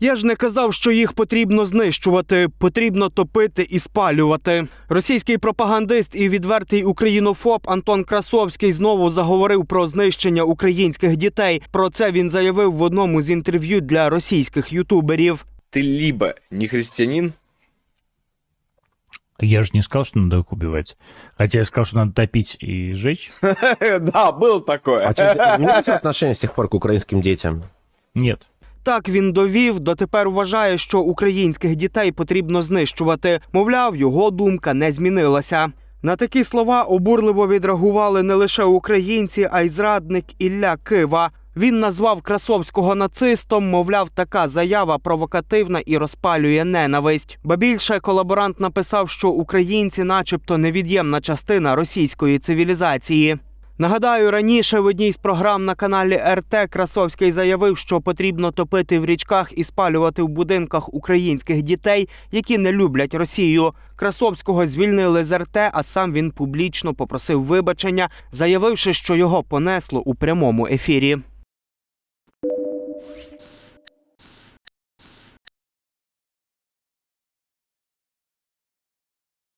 Я ж не казав, що їх потрібно знищувати, потрібно топити і спалювати. Російський пропагандист і відвертий українофоб Антон Красовський знову заговорив про знищення українських дітей. Про це він заявив в одному з інтерв'ю для російських ютуберів. Ты либо не христианин, Я же не сказал, что надо их убивать. Хотя я сказал, что надо топить и сжечь. да, был такое. А что, имеете отношение с тех пор к украинским детям? Нет. Так він довів, дотепер вважає, що українських дітей потрібно знищувати. Мовляв, його думка не змінилася. На такі слова обурливо відреагували не лише українці, а й зрадник Ілля Кива. Він назвав Красовського нацистом, мовляв, така заява провокативна і розпалює ненависть. Ба більше колаборант написав, що українці, начебто, невід'ємна частина російської цивілізації. Нагадаю, раніше в одній з програм на каналі РТ Красовський заявив, що потрібно топити в річках і спалювати в будинках українських дітей, які не люблять Росію. Красовського звільнили з РТ, а сам він публічно попросив вибачення, заявивши, що його понесло у прямому ефірі.